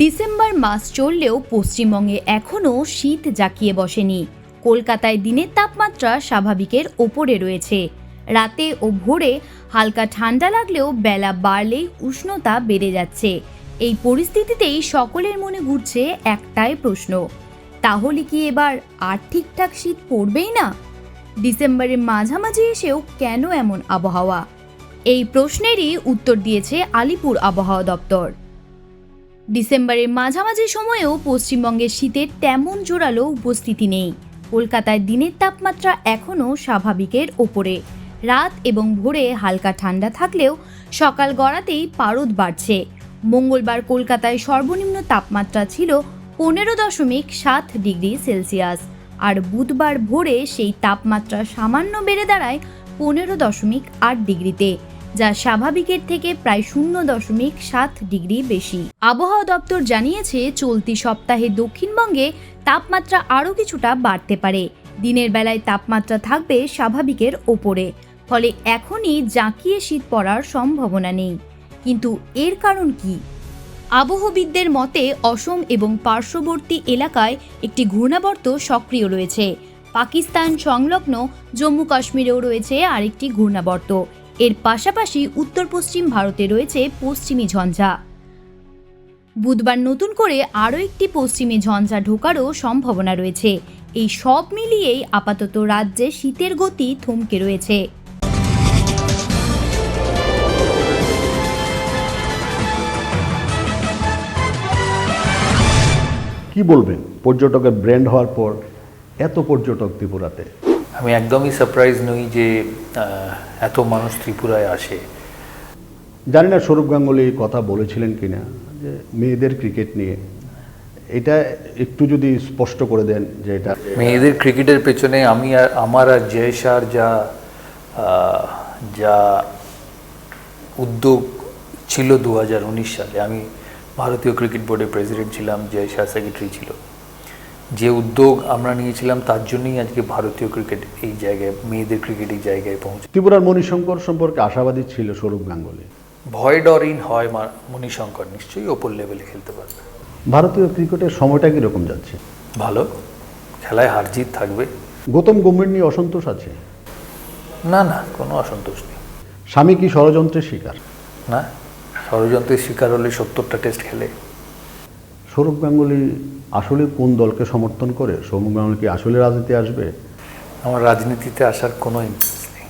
December মাস চললেও পশ্চিমবঙ্গে এখনও শীত জাঁকিয়ে বসেনি। কলকাতায় দিনের তাপমাত্রা স্বাভাবিকের ওপরে রয়েছে। রাতে ও ভোরে হালকা ঠান্ডা লাগলেও বেলা বাড়লেই উষ্ণতা বেড়ে যাচ্ছে। এই পরিস্থিতিতেই সকলের মনে ঘুরছে একটাই প্রশ্ন, তাহলে কি এবার আর ঠিকঠাক শীত পড়বেই না? ডিসেম্বরের মাঝামাঝি এসেও কেন এমন আবহাওয়া? এই প্রশ্নেরই উত্তর দিয়েছে আলিপুর আবহাওয়া দপ্তর। ডিসেম্বরের মাঝামাঝি সময়েও পশ্চিমবঙ্গের শীতের তেমন জোরালো উপস্থিতি নেই। কলকাতায় দিনের তাপমাত্রা এখনও স্বাভাবিকের ওপরে। রাত এবং ভোরে হালকা ঠান্ডা থাকলেও সকাল গড়াতেই পারদ বাড়ছে। মঙ্গলবার কলকাতায় সর্বনিম্ন তাপমাত্রা ছিল পনেরো দশমিক সাত ডিগ্রি সেলসিয়াস। আর বুধবার ভোরে সেই তাপমাত্রা সামান্য বেড়ে দাঁড়ায় পনেরো দশমিক আট ডিগ্রিতে। যা স্বাভাবিকের থেকে প্রায় শূন্য দশমিক সাত ডিগ্রি বেশি। আবহাওয়া দপ্তর জানিয়েছে, চলতি সপ্তাহে দক্ষিণবঙ্গে তাপমাত্রা আরও কিছুটা বাড়তে পারে। দিনের বেলায় তাপমাত্রা থাকবে স্বাভাবিকের ওপরে, ফলে এখনই জাঁকিয়ে শীত পড়ার সম্ভাবনা নেই। কিন্তু এর কারণ কি? আবহবিদদের মতে, অসম এবং পার্শ্ববর্তী এলাকায় একটি ঘূর্ণাবর্ত সক্রিয় রয়েছে। পাকিস্তান সংলগ্ন জম্মু কাশ্মীরেও রয়েছে আরেকটি ঘূর্ণাবর্ত। এর পাশাপাশি উত্তর পশ্চিম ভারতে রয়েছে পশ্চিমী ঝঞ্ঝা। বুধবার নতুন করে আরও একটি পশ্চিমী ঝঞ্ঝা ঢোকারও সম্ভাবনা রয়েছে। এই সব মিলিয়েই আপাতত রাজ্যে শীতের গতি থমকে রয়েছে। কি বলবেন? পর্যটকের ব্র্যান্ড হওয়ার পর এত পর্যটক ত্রিপুরাতে। আমি একদমই সারপ্রাইজ নই যে এত মানুষ ত্রিপুরায় আসে। জানি না সৌরভ গাঙ্গুলি কথা বলেছিলেন কিনা যে মেয়েদের ক্রিকেট নিয়ে। এটা একটু যদি স্পষ্ট করে দেন যে এটা মেয়েদের ক্রিকেটের পেছনে আমি আর আমার আর জয়সার যা যা উদ্যোগ ছিল দু হাজার উনিশ সালে আমি ভারতীয় ক্রিকেট বোর্ডের প্রেসিডেন্ট ছিলাম জয়শাহ সেক্রেটারি ছিল। যে উদ্যোগ আমরা নিয়েছিলাম তার জন্যই আজকে ভারতীয় ক্রিকেট এই জায়গায় মেয়েদের ক্রিকেট এই জায়গায় পৌঁছে ত্রিপুরার মণিশঙ্কর সম্পর্কে আশাবাদী ছিল সৌরভ গাঙ্গুলি। ভয় ডরিন হয় মণিশঙ্কর নিশ্চয়ই ওপর লেভেলে খেলতে পারবে। ভারতীয় ক্রিকেটের সময়টা কীরকম যাচ্ছে? ভালো। খেলায় হার জিত থাকবে। গৌতম গম্ভীর নিয়ে অসন্তোষ আছে? না না কোনো অসন্তোষ নেই। স্বামী কি ষড়যন্ত্রের শিকার? না ষড়যন্ত্রের শিকার হলে সত্তরটা টেস্ট খেলে। সৌরভ গাঙ্গুলি আসলে কোন দলকে সমর্থন করে? সৌরভ গাঙ্গুলি কি আসলে রাজনীতি আসবে? আমার রাজনীতিতে আসার কোনো ইন্টারেস্ট নেই।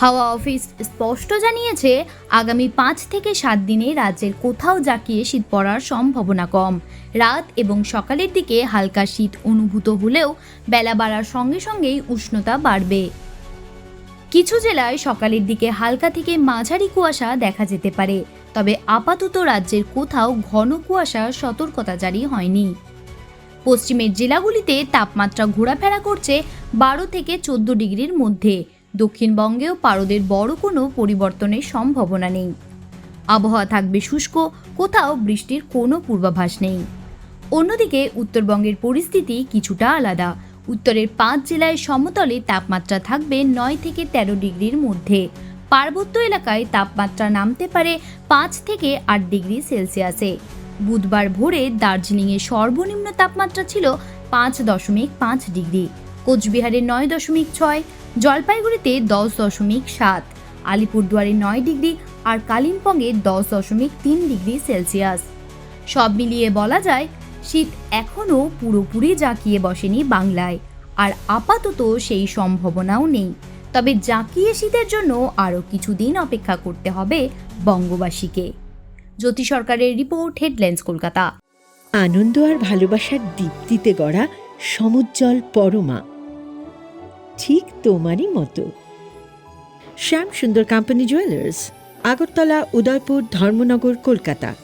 হাওয়া অফিস স্পষ্ট জানিয়েছে আগামী পাঁচ থেকে সাত দিনে রাজ্যের কোথাও জাঁকিয়ে শীত পড়ার সম্ভাবনা কম। রাত এবং সকালের দিকে হালকা শীত অনুভূত হলেও বেলা বাড়ার সঙ্গে সঙ্গেই উষ্ণতা বাড়বে। কিছু জেলায় সকালের দিকে হালকা থেকে মাঝারি কুয়াশা দেখা যেতে পারে, তবে আপাতত রাজ্যের কোথাও ঘন কুয়াশার সতর্কতা জারি হয়নি। পশ্চিমের জেলাগুলিতে তাপমাত্রা ঘোরাফেরা করছে বারো থেকে চোদ্দ ডিগ্রির মধ্যে। দক্ষিণবঙ্গেও পারদের বড় কোনো পরিবর্তনের সম্ভাবনা নেই। আবহাওয়া থাকবে শুষ্ক, কোথাও বৃষ্টির কোনো পূর্বাভাস নেই। অন্যদিকে উত্তরবঙ্গের পরিস্থিতি কিছুটা আলাদা। উত্তরের পাঁচ জেলায় সমতলে তাপমাত্রা থাকবে নয় থেকে তেরো ডিগ্রির মধ্যে। পার্বত্য এলাকায় তাপমাত্রা নামতে পারে পাঁচ থেকে আট ডিগ্রি সেলসিয়াসে। বুধবার ভোরে দার্জিলিংয়ে সর্বনিম্ন তাপমাত্রা ছিল পাঁচ দশমিক পাঁচ ডিগ্রি, কোচবিহারে নয় দশমিক ছয়, জলপাইগুড়িতে দশ দশমিক সাত, আলিপুরদুয়ারে নয় ডিগ্রি আর কালিম্পংয়ে দশ দশমিক তিন ডিগ্রি সেলসিয়াস। সব মিলিয়ে বলা যায় শীত এখনও পুরোপুরি জাঁকিয়ে বসেনি বাংলায়, আর আপাতত সেই সম্ভাবনাও নেই। তবে জাঁকিয়ে শীতের জন্য আরও কিছুদিন অপেক্ষা করতে হবে বঙ্গবাসীকে। জ্যোতি সরকারের রিপোর্ট, হেডলাইন্স, কলকাতা। আনন্দ আর ভালোবাসার দীপ্তিতে গড়া সমুজ্জ্বল পরমা। ঠিক তোমারই মতো। Shyam Sundar company jewellers Agartala, Udaipur, Dharmanagar, Kolkata.